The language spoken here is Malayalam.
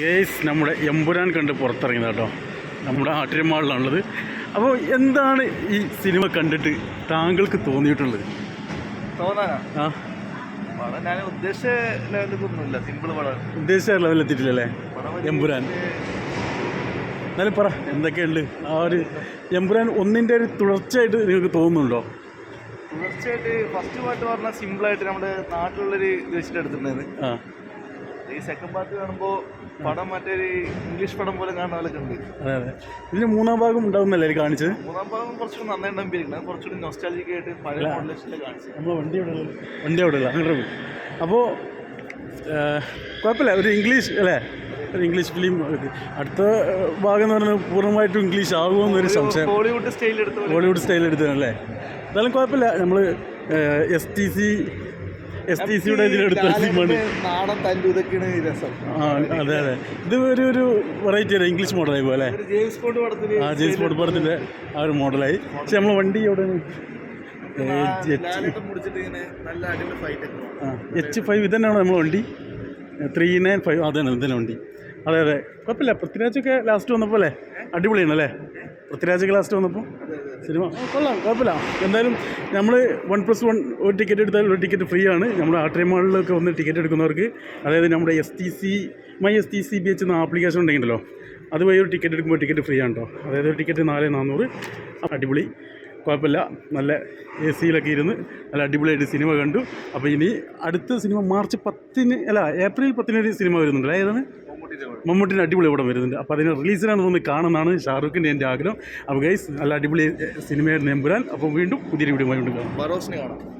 ഗേസ് നമ്മുടെ എമ്പുരാൻ കണ്ട് പുറത്തിറങ്ങിയത് കേട്ടോ നമ്മുടെ ആട്ടിരമാളിലാണുള്ളത്. അപ്പോൾ എന്താണ് ഈ സിനിമ കണ്ടിട്ട് താങ്കൾക്ക് തോന്നിയിട്ടുള്ളത്? തോന്നാനാ? ഞാൻ ലെവലിൽ സിമ്പിൾ പടം. ലെവലെത്തിയിട്ടില്ലല്ലേ എമ്പുരാൻ. എന്നാലും പറ എന്തൊക്കെയുണ്ട്? ആ ഒരു എമ്പുരാൻ ഒന്നിന്റെ ഒരു തുടർച്ചയായിട്ട് നിങ്ങൾക്ക് തോന്നുന്നുണ്ടോ? തുടർച്ചയായിട്ട് ഫസ്റ്റ് പാട്ട് പറഞ്ഞാൽ സിമ്പിളായിട്ട് നമ്മുടെ നാട്ടിലുള്ളൊരു ഇത് വെച്ചിട്ട് എടുത്തിട്ടുണ്ടായിരുന്നു. ആ. ഈ സെക്കൻഡ് പാർട്ട് കാണുമ്പോൾ പടം മറ്റൊരു ഇംഗ്ലീഷ് പടം പോലെ കാണുന്ന ഉണ്ട്. അതെ അതെ. ഇതിന് മൂന്നാം ഭാഗം ഉണ്ടാവുന്നല്ലേ ഇത് കാണിച്ചത്? മൂന്നാം ഭാഗം കുറച്ചുകൂടി നന്നായി നമ്പിയിരിക്കുന്നത് കുറച്ചുകൂടി നൊസ്റ്റാലജിക് ആയിട്ട് പഴയ മോഡലേഷനിൽ കാണിച്ചത്. നമ്മൾ വണ്ടി അവിടെ വണ്ടി അവിടെ ഉള്ള അങ്ങോട്ട് പോകും അപ്പോൾ കുഴപ്പമില്ല. ഒരു ഇംഗ്ലീഷ് അല്ലേ? ഒരു ഇംഗ്ലീഷ് ഫിലിം അടുത്ത ഭാഗം എന്ന് പറഞ്ഞാൽ പൂർണമായിട്ടും ഇംഗ്ലീഷ് ആകുമെന്നൊരു സംശയം. ബോളിവുഡ് സ്റ്റൈൽ എടുത്ത പോലെ. ബോളിവുഡ് സ്റ്റൈൽ എടുത്തതല്ലേ? എന്തായാലും കുഴപ്പമില്ല. നമ്മൾ S T C S T സിയുടെ ഇതിലെടുത്ത സിനിമയാണ്. നാടൻ തല്ലു ഇതൊക്കെയാണ് രസം. അതെ അതെ. ഇത് ഒരു ഒരു വെറൈറ്റി അല്ലേ? ഇംഗ്ലീഷ് മോഡലായി പോലെ ജെയിംസ് ബോണ്ട് പടത്തിൽ ആ ജെയിംസ് ബോണ്ട് പടത്തിന്റെ ആ ഒരു മോഡലായി പക്ഷെ നമ്മളെ വണ്ടി എവിടെ? എച്ച് ഫൈവ് ഇതന്നെയാണോ നമ്മളെ വണ്ടി? ത്രീ നയൻ ഫൈവ് അതന്നെ ഇതന്നെ വണ്ടി. അതെ അതെ. കുഴപ്പമില്ല. പൃഥ്വിരാജൊക്കെ ലാസ്റ്റ് വന്നപ്പോൾ അല്ലേ? അടിപൊളിയാണ് അല്ലേ? പൃഥ്വിരാജൊക്കെ ലാസ്റ്റ് വന്നപ്പോൾ സിനിമ. കൊള്ളാം കുഴപ്പമില്ല. എന്തായാലും നമ്മൾ വൺ പ്ലസ് വൺ ഒരു ടിക്കറ്റ് എടുത്താൽ ഒരു ടിക്കറ്റ് ഫ്രീ ആണ്. നമ്മൾ നമ്മുടെ ആട്രിമാളിലൊക്കെ വന്ന് ടിക്കറ്റ് എടുക്കുന്നവർക്ക് അതായത് നമ്മുടെ S T C my S T C B H എന്ന ആപ്ലിക്കേഷൻ ഉണ്ടെങ്കിലോ അതുവഴി ഒരു ടിക്കറ്റ് എടുക്കുമ്പോൾ ടിക്കറ്റ് ഫ്രീ ആണ് കേട്ടോ അതായത് ഒരു ടിക്കറ്റ് നാല് നാനൂറ് അടിപൊളി. കുഴപ്പമില്ല. നല്ല എ സിയിലൊക്കെ ഇരുന്ന് നല്ല അടിപൊളിയായിട്ട് സിനിമ കണ്ടു. അപ്പോൾ ഇനി അടുത്ത സിനിമ മാർച്ച് പത്തിന് അല്ല ഏപ്രിൽ പത്തിനൊരു സിനിമ വരുന്നുണ്ട് ഏതാണ്? മമ്മൂട്ടിന്റെ അടിപൊളി ഇവിടെ വരുന്നുണ്ട്. അപ്പോൾ അതിന് റിലീസിനാണ് തോന്നി കാണുന്നതാണ് ഷാറൂഖിന്റെ എന്റെ ആഗ്രഹം. അപ്പോൾ ഗൈസ് നല്ല അടിപൊളി സിനിമയായിരുന്നു എമ്പുരാൻ. അപ്പോൾ വീണ്ടും പുതിയൊരു വീഡിയോ വീണ്ടും കാണാം.